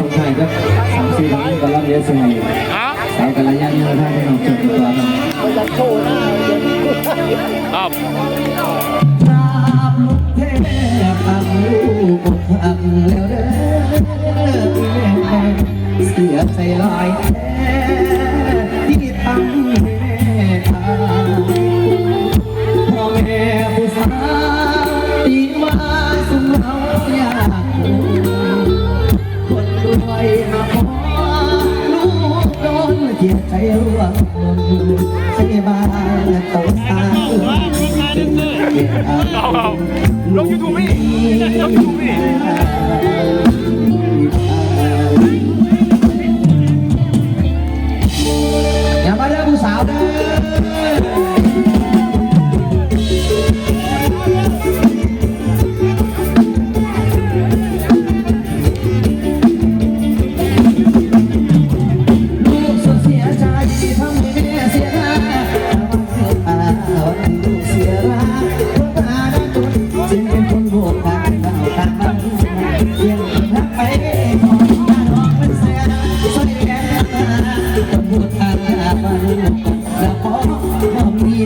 สงสัยก็สามสี่วันก็รับเยอะสิสาวกันระยะนี้เราได้ให้น้องจบตัวครับครับตามลุกเทพอังลูกอกหังแล้วเด้อเสียใจลายแท้ รวยมาขอลูกโดนเจ็บใจร่วงใส่บานโตสาเอาเอาลงยูทูบพี่ลงยูทูบพี่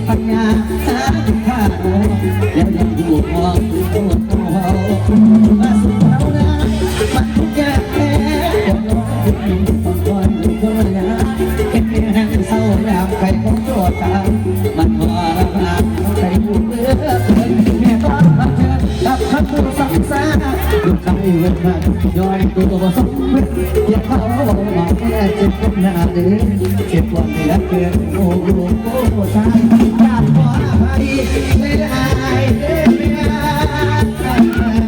ปัญญาหาข้าแล้วยังอยู่มองตัวตัวมาสุ ซากลูกคำเวทมันย้อยตัวสมมติอย่าเข้ามาแค่เจ็บกับหน้าเดินเจ็บวันที่รักเกินโอ้โหโอ้ชายยากกว่าไปไม่ได้เด้อไม่ได้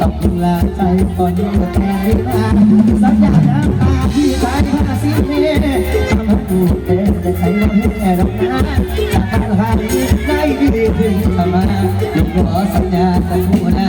ต้องลาใจก่อนจะแทนมาสัญญาน้ำตาที่ใจพาสิแมทำให้กูเต้นจะใช้รถแม่ดอกน้ำจากทางนี้ได้ดีขึ้นมามาลูกขอสัญญากับผู้ใด